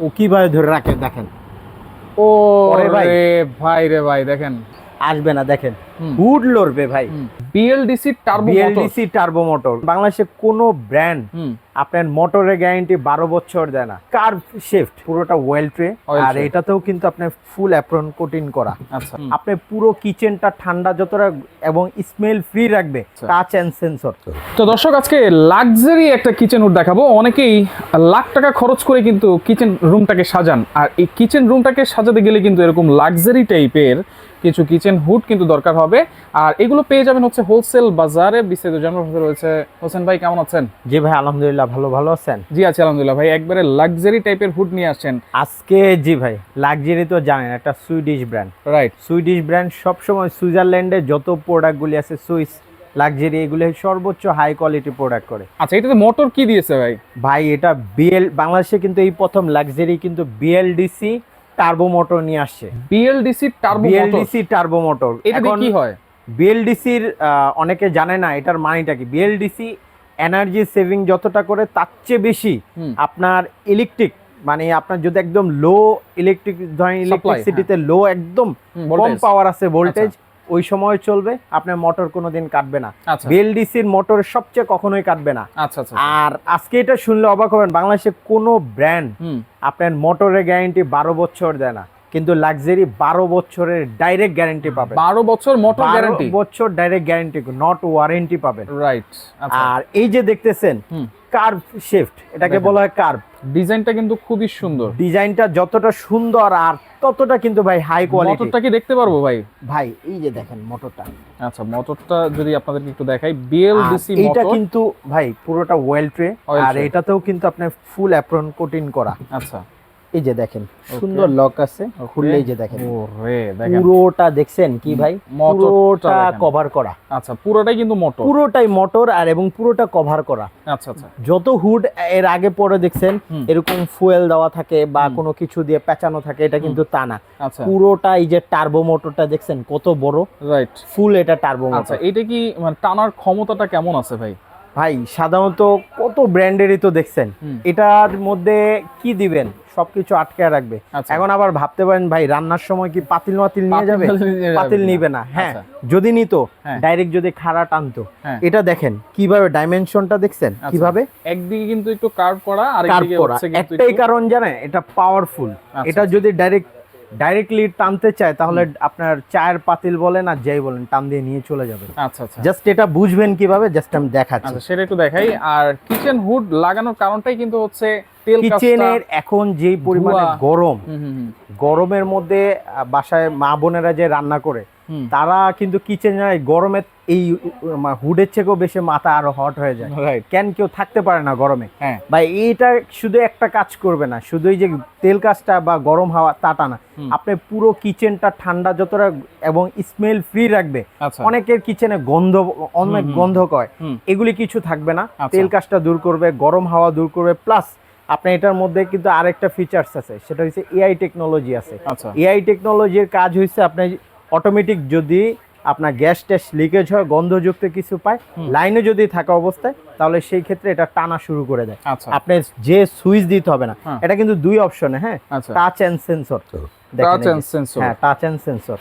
ও কীভাবে ধরে রাখে দেখেন ও ভাই। রে ভাই রে ভাই দেখেন আসবে না দেখেন। হুড লড়বে ভাই। BLDC turbo BLDC turbo motor বাংলাদেশে কোনো ব্র্যান্ড আপনার মোটরের গ্যারান্টি বারো বছর দেয় না। কার্ভ শিফট পুরোটা ওয়েল ট্রে আর এটাতেও কিন্তু আপনার ফুল অ্যাপ্রন কোটিং করা। আচ্ছা। আপনি পুরো কিচেনটা ঠান্ডা যতটা এবং স্মেল ফ্রি রাখবে। টাচ অ্যান্ড সেন্সর তো দর্শক আজকে লাক্সারি একটা কিচেন হুড দেখাবো। অনেকেই লাখ টাকা খরচ করে কিন্তু কিচেন রুমটাকে সাজান। আর এই কিচেন রুমটাকে সাজাতে গেলে কিন্তু এরকম লাক্সারি টাইপের কিছু কিচেন হুড কিন্তু দরকার হবে। আর এগুলো পেয়ে যাবেন হচ্ছে হোলসেল বাজারে। বিস্তারিত জানার ভাবে রয়েছে হোসেন ভাই কেমন আছেন? জি ভাই আলহামদুলিল্লাহ ভালো ভালো আছেন? জি আছি আলহামদুলিল্লাহ ভাই। একবারে লাক্সারি টাইপের হুড নিয়ে আসছেন। আজকে জি ভাই লাক্সারি তো জানেন একটা Swedish brand right Swedish brand সবসময় সুইজারল্যান্ডে যত প্রোডাক্টগুলি আছে সুইস লাক্সারি এগুলি সর্বোচ্চ হাই কোয়ালিটি প্রোডাক্ট করে। আচ্ছা এটাতে মোটর কি দিয়েছে ভাই? ভাই এটা বিএল বাংলাদেশে কিন্তু এই প্রথম লাক্সারি কিন্তু বিএলডিসি টার্বো মোটর নিয়ে আসছে। BLDC turbo BLDC turbo motor এটা কি হয়? বিএলডিসির অনেকে জানে না এটার মানেটা কি? বিএলডিসি এনার্জি সেভিং যতটা করে তার চেয়ে বেশি আপনার ইলেকট্রিক মানে আপনার যদি একদম লো ইলেকট্রিক ধরেন ইলেকট্রিসিটিতে লো একদম কম পাওয়ার আছে ভোল্টেজ ওই সময় চলবে আপনার মোটর কোনোদিন কাটবে না। আচ্ছা। বিএলডিসির মোটর সবচেয়ে কখনোই কাটবে না। আচ্ছা আচ্ছা আর আজকে এটা শুনলে অবাক হবেন বাংলাদেশে কোনো ব্র্যান্ড আপনার মোটরের গ্যারান্টি বারো বছর দেয় না। কিন্তু লাক্সারি বারো বছরের ডাইরেক্ট গ্যারান্টি পাবে। বারো বছর মোটর গ্যারান্টি বছর ডাইরেক্ট গ্যারান্টি নট ওয়ারেন্টি পাবে। রাইট আচ্ছা। আর এই যে দেখতেছেন কার্ভ শিফট এটাকে বলা হয় কার্ভ ডিজাইনটা কিন্তু খুবই সুন্দর। ডিজাইনটা যতটা সুন্দর আর ততটা কিন্তু ভাই হাই কোয়ালিটি মোটরটা কি দেখতে পারব ভাই? ভাই এই যে দেখেন মোটরটা। আচ্ছা মোটরটা যদি আপনাদেরকে একটু দেখাই বিএলডিসি মোটর। এটা কিন্তু ভাই পুরোটা ওয়েল ট্রে আর এটাতেও কিন্তু আপনার ফুল অ্যাপ্রন কোটিং করা। আচ্ছা। এই যে দেখেন সুন্দর লক আছে খুললে এই যে দেখেন। পুরোটা দেখছেন কি ভাই? পুরোটা কভার করা। আচ্ছা পুরোটাই কিন্তু মোটর পুরোটাই মোটর আর এবং পুরোটা কভার করা। আচ্ছা আচ্ছা। যত হুড এর আগে পরে দেখছেন এরকম ফুয়েল দেওয়া থাকে বা কোনো কিছু দিয়ে পেঁচানো থাকে এটা কিন্তু তা না। আচ্ছা। পুরোটা এই যে টার্বো মোটরটা দেখছেন কত বড়। রাইট ফুল এটা টার্বো আচ্ছা মোটর এটা কি মানে টানার ক্ষমতাটা কেমন আছে ভাই? ভাই সাধারণত কত ব্র্যান্ডেরই তো দেখছেন। এটার মধ্যে কি দিবেন? সবকিছু আটকে রাখবে। আচ্ছা। এখন আবার ভাবতে পারেন ভাই রান্নার সময় কি পাতিল মাতিল নিয়ে যাবে? পাতিল নিবে না। হ্যাঁ আচ্ছা। যদি নিত হ্যাঁ। ডাইরেক্ট যদি খাড়া টানতো। হ্যাঁ। এটা দেখেন কীভাবে ডাইমেনশনটা দেখছেন? আচ্ছা। কীভাবে? একদিকে কিন্তু একটু কার্ভ করা আর একদিকে হচ্ছে একটাই কারণ জানে এটা পাওয়ারফুল এটা যদি ডাইরেক্ট ডাইরেক্টলি টানতে চায় তাহলে আপনার চায়ের পাতিল বলেন আর যাই বলেন টান দিয়ে নিয়ে চলে যাবে। আচ্ছা আচ্ছা। জাস্ট এটা বুঝবেন কীভাবে জাস্ট আমি দেখাচ্ছি। আচ্ছা সেটা একটু দেখাই। আর কিচেন হুড লাগানোর কারণটাই কিন্তু হচ্ছে তেল কিচেনের এখন যে পরিমাণে গরম গরমের মধ্যে বাসায় মা বোনেরা যে রান্না করে তারা কিন্তু কিচেনে গরমে এই হুডের থেকেও বেশি মাথা আরও হট হয়ে যায়। কেন কেউ থাকতে পারে না গরমে? হ্যাঁ। ভাই এইটা শুধু একটা কাজ করবে না শুধু এই যে তেল কাজটা বা গরম হাওয়া তাটা না। আপনি পুরো কিচেনটা ঠান্ডা যতটা এবং স্মেল ফ্রি রাখবে আচ্ছা। অনেকের কিচেনে গন্ধ অনেক। গন্ধ কয়। এগুলি কিছু থাকবে না। আচ্ছা। তেল কাজটা দূর করবে গরম হাওয়া দূর করবে। প্লাস আপনি এটার মধ্যে কিন্তু আরেকটা ফিচার্স আছে সেটা হচ্ছে এআই টেকনোলজি আছে। আচ্ছা। এআই টেকনোলজির কাজ হচ্ছে আপনি অটোমেটিক যদি আপনার গ্যাস ট্যাস লিকেজ হয় গন্ধযুক্ত কিছু পায় লাইনে যদি থাকা অবস্থায় তাহলে সেই ক্ষেত্রে এটা টানা শুরু করে দেয়। আচ্ছা। আপনার যে সুইচ দিতে হবে না হ্যাঁ। এটা কিন্তু দুই অপশনে হ্যাঁ? Touch and sensor touch and sensor হ্যাঁ টাচ অ্যান্ড সেন্সর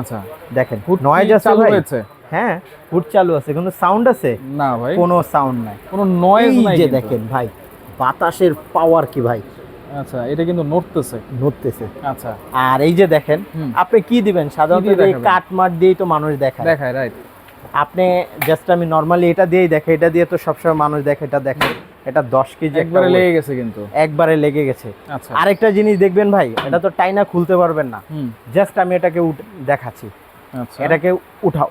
আচ্ছা। দেখেন নয়েজ আছে চালু হয়েছে? হ্যাঁ হুড চালু আছে কিন্তু সাউন্ড আছে? না ভাই। কোনো সাউন্ড নাই। কোনো নয়েজ নাই যে দেখেন ভাই বাতাসের পাওয়ার কি ভাই? আচ্ছা এটা কিন্তু নড়তেছে। নড়তেছে। আচ্ছা। আর এই যে দেখেন আপনি কি দিবেন? সাধারণত এই মাঠ দিয়েই তো মানুষ দেখায়। দেখায় রাইট আপনি জাস্ট আমি নর্মালি এটা দিয়েই দেখে এটা দিয়ে তো সবসময় মানুষ দেখে এটা দেখে। এটা দশ কেজি একবারে লেগে গেছে কিন্তু। একবারে লেগে গেছে। আচ্ছা। আরেকটা জিনিস দেখবেন ভাই এটা তো টাইনা খুলতে পারবেন না। জাস্ট আমি এটাকে দেখাচ্ছি। আচ্ছা। এটাকে উঠাও।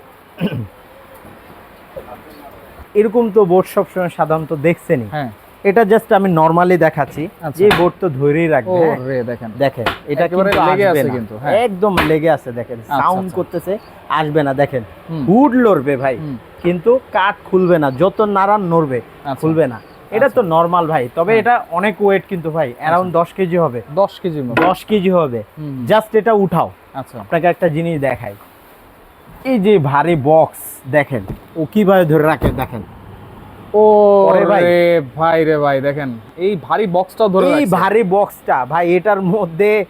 এরকম তো বোর্ড সবসময় সাধারণত দেখছেনই। হ্যাঁ। এটা জাস্ট আমি নরমালি দেখাচ্ছি। আচ্ছা। যে বোর্ড তো ধরেই রাখবে হ্যাঁ? দেখেন। দেখেন এটা কিন্তু লেগে আসবে। কিন্তু, হ্যাঁ। একদম লেগে আছে দেখেন। আচ্ছা, সাউন্ড আচ্ছা। করতেছে আসবে না দেখেন। হুড লড়বে ভাই কিন্তু কাঠ খুলবে না যত নাড়ান নড়বে আচ্ছা। খুলবে না। এটা তো নর্মাল ভাই তবে। এটা অনেক ওয়েট কিন্তু ভাই অ্যারাউন্ড দশ কেজি হবে। দশ কেজি দশ কেজি হবে। জাস্ট এটা উঠাও। আচ্ছা। আপনাকে একটা জিনিস দেখাই। এই যে ভারী বক্স দেখেন ও কীভাবে ধরে রাখে দেখেন। ও ভাই। রে ভাই রে ভাই দেখেন এই ভারী বক্সটাও ধরে এই ভারী বক্সটা ভাই এটার মধ্যে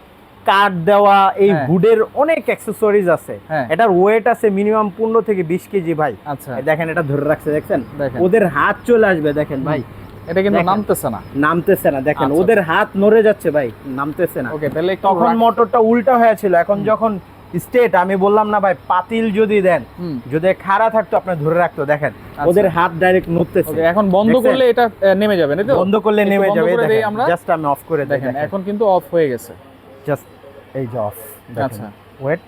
কাঠ দেওয়া এই হ্যাঁ। হুডের অনেক অ্যাক্সেসরিজ আছে। হ্যাঁ। এটার ওয়েট আছে মিনিমাম পনেরো থেকে বিশ কেজি ভাই। আচ্ছা। দেখেন এটা ধরে রাখছে দেখছেন? ওদের হাত চলে আসবে দেখেন ভাই। এটা কিন্তু নামতেছে না। নামতেছে না দেখেন আচ্ছা, ওদের হাত নড়ে যাচ্ছে ভাই নামতেছে না। ওকে তাহলে তখন মোটরটা উল্টা হয়েছিল এখন যখন স্টেট আমি বললাম না ভাই পাতিল যদি দেন যদি খাড়া থাকতো আপনি ধরে রাখতো দেখেন আচ্ছা। ওদের হাত ডাইরেক্ট নড়তেছে। এখন বন্ধ করলে এটা নেমে যাবে না তো? বন্ধ করলে নেমে যাবে আমরা। জাস্ট আমি অফ করে দেখেন এখন কিন্তু অফ হয়ে গেছে। জাস্ট এই যে অফ আচ্ছা। ওয়েট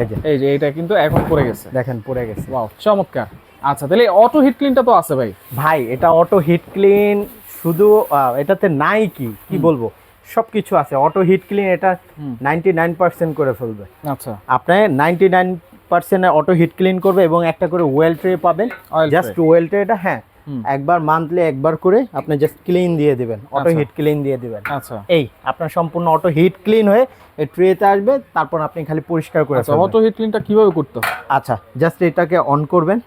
এই যে। এই যে এটা কিন্তু এখন পড়ে গেছে। দেখেন পড়ে গেছে। ওয়াও চমৎকার। আচ্ছা তাহলে অটো হিট ক্লিনটা তো আছে ভাই। ভাই এটা অটো হিট ক্লিন শুধু এটাতে নাই কি? কি বলব? সবকিছু আছে। অটো হিট ক্লিন এটা। নাইনটি নাইন পার্সেন্ট করে ফেলবে। আচ্ছা। আপনি ninety nine percent auto heat clean করবে এবং একটা করে ওয়েল ট্রে পাবেন। জাস্ট। ওয়েল ট্রেটা হ্যাঁ। একবার মান্থলি একবার করে আপনি জাস্ট ক্লিন দিয়ে দিবেন। অটো আচ্ছা। হিট ক্লিন দিয়ে দিবেন। আচ্ছা। এই আপনার সম্পূর্ণ অটো হিট ক্লিন হয়ে এই ট্রেতে আসবে তারপর আপনি খালি পরিষ্কার করে আচ্ছা অটো হিট ক্লিনটা কীভাবে করতে হয়? আচ্ছা জাস্ট এটাকে অন করবেন।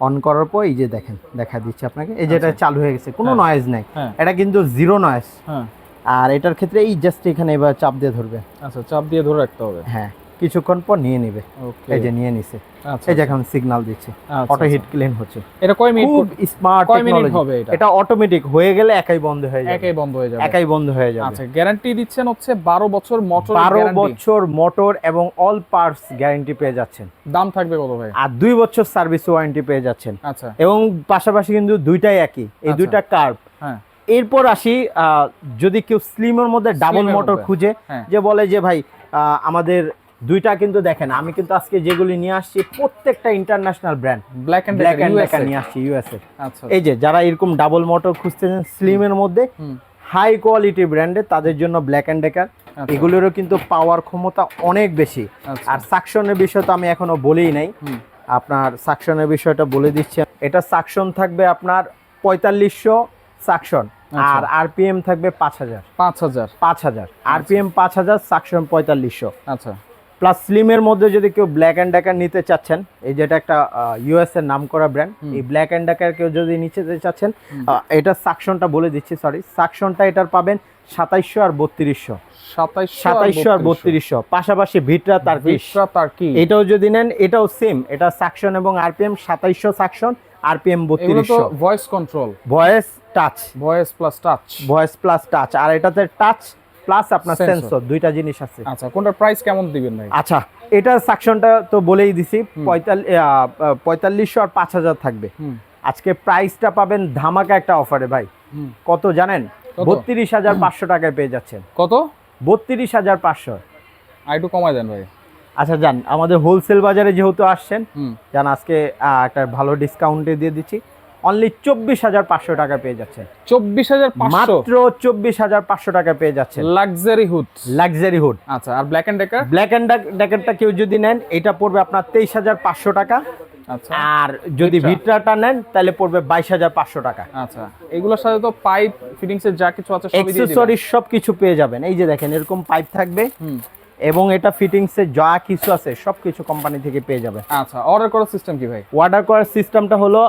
অন করার পর এই যে দেখেন দেখা দিচ্ছে আপনাকে। এই যে এটা চালু হয়ে গেছে কোনো আচ্ছা। হ্যাঁ। নয়েজ নাই। হ্যাঁ। এটা কিন্তু জিরো নয়েজ হ্যাঁ। আর এটার ক্ষেত্রে এই জাস্ট এখানে এবার চাপ দিয়ে ধরবে। আচ্ছা চাপ দিয়ে ধরে রাখতে হবে। হ্যাঁ কিছুক্ষণ পর নিয়ে নেবে। ওকে এই যে নিয়ে নিছে। আচ্ছা এই যে এখন সিগন্যাল দিচ্ছে। আচ্ছা, অটো হিট আচ্ছা। ক্লিন হচ্ছে। এটা কয় মিনিট খুব স্মার্ট মিনিট হবে এটা? এটা অটোমেটিক হয়ে গেলে একাই বন্ধ হয়ে যাবে। একাই বন্ধ হয়ে যাবে। একাই বন্ধ হয়ে যাবে। আচ্ছা গ্যারান্টি দিচ্ছেন হচ্ছে বারো বছর মোটর বারো বছর মোটর এবং অল পার্টস গ্যারান্টি পেয়ে যাচ্ছেন। দাম থাকবে কত ভাই? আর দুই বছর সার্ভিস ওয়ারেন্টি পেয়ে যাচ্ছেন। আচ্ছা। এবং পাশাপাশি কিন্তু দুইটাই একই। এই আচ্ছা। দুইটা কার্ভ হ্যাঁ। এরপর আসি আহ, যদি কেউ স্লিমের মধ্যে ডাবল মোটর খুঁজে হ্যাঁ। যে বলে যে ভাই আমাদের দুইটা কিন্তু দেখেন আমি কিন্তু আজকে যেগুলি নিয়ে আসছি প্রত্যেকটা international brand black and black and USA নিয়ে আসছি ইউএসএ আচ্ছা এই যে যারা এরকম ডাবল মোটর খুঁজতেছেন স্লিমের মধ্যে হাই কোয়ালিটি ব্র্যান্ডে তাদের জন্য ব্ল্যাক অ্যান্ড ডেকার। এগুলোরও কিন্তু পাওয়ার ক্ষমতা অনেক বেশি। আচ্ছা। আর সাকশনের বিষয় তো আমি এখনও বলেই নাই। আপনার সাকশনের বিষয়টা বলে দিচ্ছি। এটা সাকশন থাকবে আপনার পঁয়তাল্লিশশো সাকশন আচ্ছা। আর আরপিএম থাকবে পাঁচ হাজার। পাঁচ হাজার। পাঁচ হাজার। আরপিএম পাঁচ হাজার সাকশন পঁয়তাল্লিশশো। আচ্ছা। প্লাস স্লিমের মধ্যে যদি কেউ ব্ল্যাক অ্যান্ড ডেকার নিতে চাচ্ছেন এই যেটা একটা ইউএস এর নাম করা ব্র্যান্ড এই ব্ল্যাক অ্যান্ড ডেকার কেউ যদি নিতে চাচ্ছেন এটা সাকশনটা বলে দিচ্ছি সরি সাকশনটা এটার পাবেন সাতাইশশো আর বত্রিশশো। সাতাইশ সাতাইশশো আর বত্রিশশো। পাশাপাশি ভিটরা এটাও যদি নেন এটাও সেম এটা সাকশন এবং আরপিএম সাতাইশশো সাকশন আরপিএম এগুলো তো বত্রিশশো voice control voice touch voice plus touch voice plus touch আর এটাতে টাচ প্লাস আপনার সেন্সর দুইটা জিনিস আছে। আচ্ছা কোনটার প্রাইস কেমন দিবেন ভাই? আচ্ছা এটা সাকশনটা তো বলেই দিছি পঁয়তাল্লিশ পঁয়তাল্লিশশো আর পাঁচ হাজার থাকবে। আজকে প্রাইসটা পাবেন ধামাকা একটা অফারে ভাই। কত জানেন? বত্রিশ হাজার পাঁচশো টাকায় পেয়ে যাচ্ছেন। কত? বত্রিশ হাজার পাঁচশো। আর একটু কমায় দেন ভাই। আচ্ছা যান আমাদের হোলসেল বাজারে যেহেতু আসছেন যান আজকে একটা ভালো ডিসকাউন্টে দিয়ে দিচ্ছি। অনলি চব্বিশ হাজার পাঁচশো টাকা পেয়ে যাচ্ছেন। চব্বিশ হাজার মাত্র চব্বিশ হাজার পাঁচশো টাকা পেয়ে যাচ্ছেন। লাক্সারি হুড লাক্সারি হুড আচ্ছা আর Black and Decker Black and ডেকারটা কেউ যদি নেন এটা পড়বে আপনার তেইশ হাজার পাঁচশো টাকা। আচ্ছা। আর যদি ভিটরাটা নেন তাহলে পড়বে বাইশ হাজার পাঁচশো টাকা। আচ্ছা এগুলোর সাথে তো পাইপ ফিটিংস এর যা কিছু আছে সব কিছু পেয়ে যাবেন। এই যে দেখেন এরকম পাইপ থাকবে। এবং এটা ফিটিংসের যা কিছু আছে সব কিছু কোম্পানি থেকে পেয়ে যাবে। আচ্ছা অর্ডার করার সিস্টেম কি ভাই? অর্ডার করার সিস্টেমটা হলো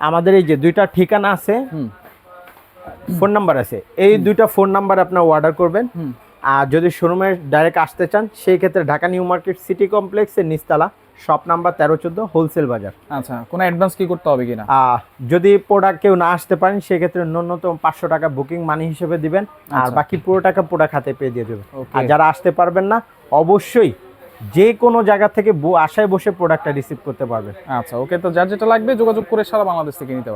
আমাদের এই যে দুইটা ঠিকানা আছে ফোন নাম্বার আছে এই দুইটা ফোন নাম্বার আপনার অর্ডার করবেন। আর যদি শোরুমে ডাইরেক্ট আসতে চান সেই ক্ষেত্রে ঢাকা নিউ মার্কেট সিটি কমপ্লেক্সের নিচতলা। শপ নাম্বার তেরো চোদ্দ হোলসেল বাজার। আচ্ছা কোনো অ্যাডভান্স কি করতে হবে কিনা? আহ, যদি প্রোডাক্ট কেউ না আসতে পারেন সেক্ষেত্রে ন্যূনতম পাঁচশো টাকা বুকিং মানি হিসেবে দিবেন আর আচ্ছা। বাকি পুরো টাকা প্রোডাক্ট হাতে পেয়ে দিয়ে দেবেন। আর যারা আসতে পারবেন না অবশ্যই যে কোনো জায়গা থেকে আশায় বসে প্রোডাক্টটা রিসিভ করতে পারবে আচ্ছা ওকে তো যার যেটা লাগবে যোগাযোগ করে সারা বাংলাদেশ থেকে নিতে পারবে